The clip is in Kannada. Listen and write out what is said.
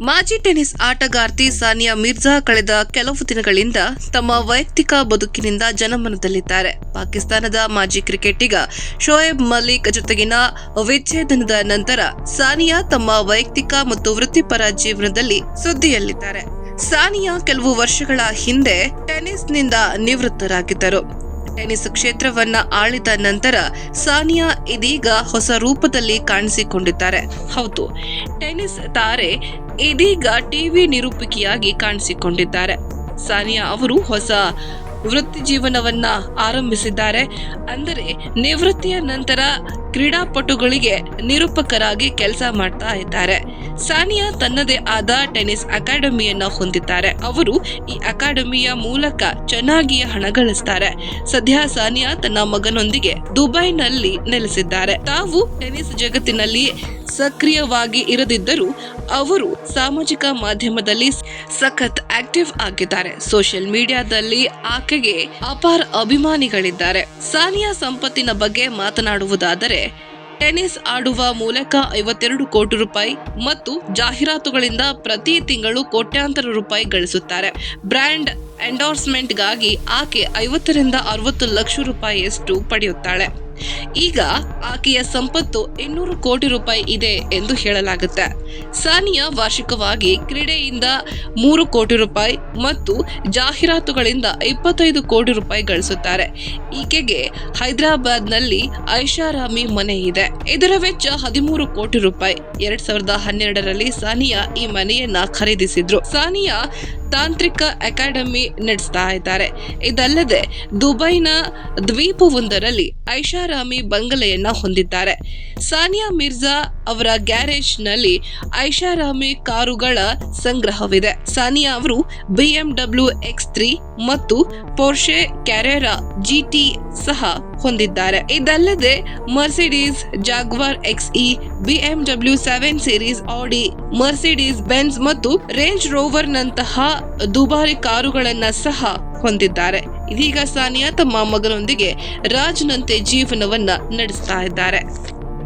ಮಾಜಿ ಟೆನಿಸ್ ಆಟಗಾರ್ತಿ ಸಾನಿಯಾ ಮಿರ್ಜಾ ಕಳೆದ ಕೆಲವು ದಿನಗಳಿಂದ ತಮ್ಮ ವೈಯಕ್ತಿಕ ಬದುಕಿನಿಂದ ಜನಮನದಲ್ಲಿದ್ದಾರೆ. ಪಾಕಿಸ್ತಾನದ ಮಾಜಿ ಕ್ರಿಕೆಟಿಗ ಶೋಯೇಬ್ ಮಲಿಕ್ ಜೊತೆಗಿನ ವಿಚ್ಛೇದನದ ನಂತರ ಸಾನಿಯಾ ತಮ್ಮ ವೈಯಕ್ತಿಕ ಮತ್ತು ವೃತ್ತಿಪರ ಜೀವನದಲ್ಲಿ ಸುದ್ದಿಯಲ್ಲಿದ್ದಾರೆ. ಸಾನಿಯಾ ಕೆಲವು ವರ್ಷಗಳ ಹಿಂದೆ ಟೆನಿಸ್ನಿಂದ ನಿವೃತ್ತರಾಗಿದ್ದರು. ಟೆನ್ನಿಸ್ ಕ್ಷೇತ್ರವನ್ನ ಆಳಿದ ನಂತರ ಸಾನಿಯಾ ಇದೀಗ ಹೊಸ ರೂಪದಲ್ಲಿ ಕಾಣಿಸಿಕೊಂಡಿದ್ದಾರೆ. ಹೌದು, ಟೆನಿಸ್ ತಾರೆ ಇದೀಗ ಟಿವಿ ನಿರೂಪಕಿಯಾಗಿ ಕಾಣಿಸಿಕೊಂಡಿದ್ದಾರೆ. ಸಾನಿಯಾ ಅವರು ಹೊಸ ವೃತ್ತಿ ಜೀವನವನ್ನ ಆರಂಭಿಸಿದ್ದಾರೆ. ಅಂದರೆ ನಿವೃತ್ತಿಯ ನಂತರ ಕ್ರೀಡಾಪಟುಗಳಿಗೆ ನಿರೂಪಕರಾಗಿ ಕೆಲಸ ಮಾಡ್ತಾ ಇದ್ದಾರೆ. ಸಾನಿಯಾ ತನ್ನದೇ ಆದ ಟೆನ್ನಿಸ್ ಅಕಾಡೆಮಿಯನ್ನ ಹೊಂದಿದ್ದಾರೆ. ಅವರು ಈ ಅಕಾಡೆಮಿಯ ಮೂಲಕ ಚೆನ್ನಾಗಿಯೇ ಹಣ ಗಳಿಸ್ತಾರೆ. ಸದ್ಯ ಸಾನಿಯಾ ತನ್ನ ಮಗನೊಂದಿಗೆ ದುಬೈನಲ್ಲಿ ನೆಲೆಸಿದ್ದಾರೆ. ತಾವು ಟೆನ್ನಿಸ್ ಜಗತ್ತಿನಲ್ಲಿ ಸಕ್ರಿಯವಾಗಿ ಇರದಿದ್ದರೂ ಅವರು ಸಾಮಾಜಿಕ ಮಾಧ್ಯಮದಲ್ಲಿ ಸಖತ್ ಆಕ್ಟಿವ್ ಆಗಿದ್ದಾರೆ. ಸೋಷಿಯಲ್ ಮೀಡಿಯಾದಲ್ಲಿ ಆಕೆಗೆ ಅಪಾರ ಅಭಿಮಾನಿಗಳಿದ್ದಾರೆ. ಸಾನಿಯಾ ಸಂಪತ್ತಿನ ಬಗ್ಗೆ ಮಾತನಾಡುವುದಾದರೆ, ಟೆನಿಸ್ ಆಡುವ ಮೂಲಕ ಐವತ್ತೆರಡು ಕೋಟಿ ರೂಪಾಯಿ ಮತ್ತು ಜಾಹೀರಾತುಗಳಿಂದ ಪ್ರತಿ ತಿಂಗಳು ಕೋಟ್ಯಾಂತರ ರೂಪಾಯಿ ಗಳಿಸುತ್ತಾರೆ. ಬ್ರ್ಯಾಂಡ್ ಎಂಡೋರ್ಸ್ಮೆಂಟ್ಗಾಗಿ ಆಕೆ ಐವತ್ತರಿಂದ ಅರವತ್ತು ಲಕ್ಷ ರೂಪಾಯಿಯಷ್ಟು ಪಡೆಯುತ್ತಾಳೆ. ಈಗ ಆಕೆಯ ಸಂಪತ್ತು ಇನ್ನೂರು ಕೋಟಿ ರೂಪಾಯಿ ಇದೆ ಎಂದು ಹೇಳಲಾಗುತ್ತೆ. ಸಾನಿಯಾ ವಾರ್ಷಿಕವಾಗಿ ಕ್ರೀಡೆಯಿಂದ ಮೂರು ಕೋಟಿ ರೂಪಾಯಿ ಮತ್ತು ಜಾಹೀರಾತುಗಳಿಂದ ಇಪ್ಪತ್ತೈದು ಕೋಟಿ ರೂಪಾಯಿ ಗಳಿಸುತ್ತಾರೆ. ಈಕೆಗೆ ಹೈದರಾಬಾದ್ನಲ್ಲಿ ಐಷಾರಾಮಿ ಮನೆ ಇದೆ. ಇದರ ವೆಚ್ಚ ಹದಿಮೂರು ಕೋಟಿ ರೂಪಾಯಿ. ಎರಡ್ ಸಾವಿರದ ಹನ್ನೆರಡರಲ್ಲಿ ಸಾನಿಯಾ ಈ ಮನೆಯನ್ನ ಖರೀದಿಸಿದ್ರು. ಸಾನಿಯಾ ತಾಂತ್ರಿಕ ಅಕಾಡೆಮಿ ನಡೆಸ್ತಾ ಇದ್ದಾರೆ. ಇದಲ್ಲದೆ ದುಬೈನ ದ್ವೀಪವೊಂದರಲ್ಲಿ ಐಷಾರಾಮಿ ಬಂಗಲೆಯನ್ನ ಹೊಂದಿದ್ದಾರೆ. ಸಾನಿಯಾ ಮಿರ್ಜಾ ಅವರ ಗ್ಯಾರೇಜ್ನಲ್ಲಿ ಐಷಾರಾಮಿ ಕಾರುಗಳ ಸಂಗ್ರಹವಿದೆ. ಸಾನಿಯಾ ಅವರು ಬಿಎಂಡಬ್ಲ್ಯೂ ಎಕ್ಸ್ ತ್ರೀ ಮತ್ತು ಪೋರ್ಷೆ ಕ್ಯಾರೆರಾ ಜಿಟಿ ಸಹ ಹೊಂದಿದ್ದಾರೆ. ಇದಲ್ಲದೆ Mercedes Jaguar X E BMW seven series Audi Mercedes Benz ಮತ್ತು ರೇಂಜ್ ರೋವರ್ ನಂತಹ ದುಬಾರಿ ಕಾರುಗಳನ್ನ ಸಹ ಹೊಂದಿದ್ದಾರೆ. ಇದೀಗ ಸಾನಿಯಾ ತಮ್ಮ ಮಗನೊಂದಿಗೆ ರಾಜ್ನಂತೆ ಜೀವನವನ್ನ ನಡೆಸ್ತಾ ಇದ್ದಾರೆ.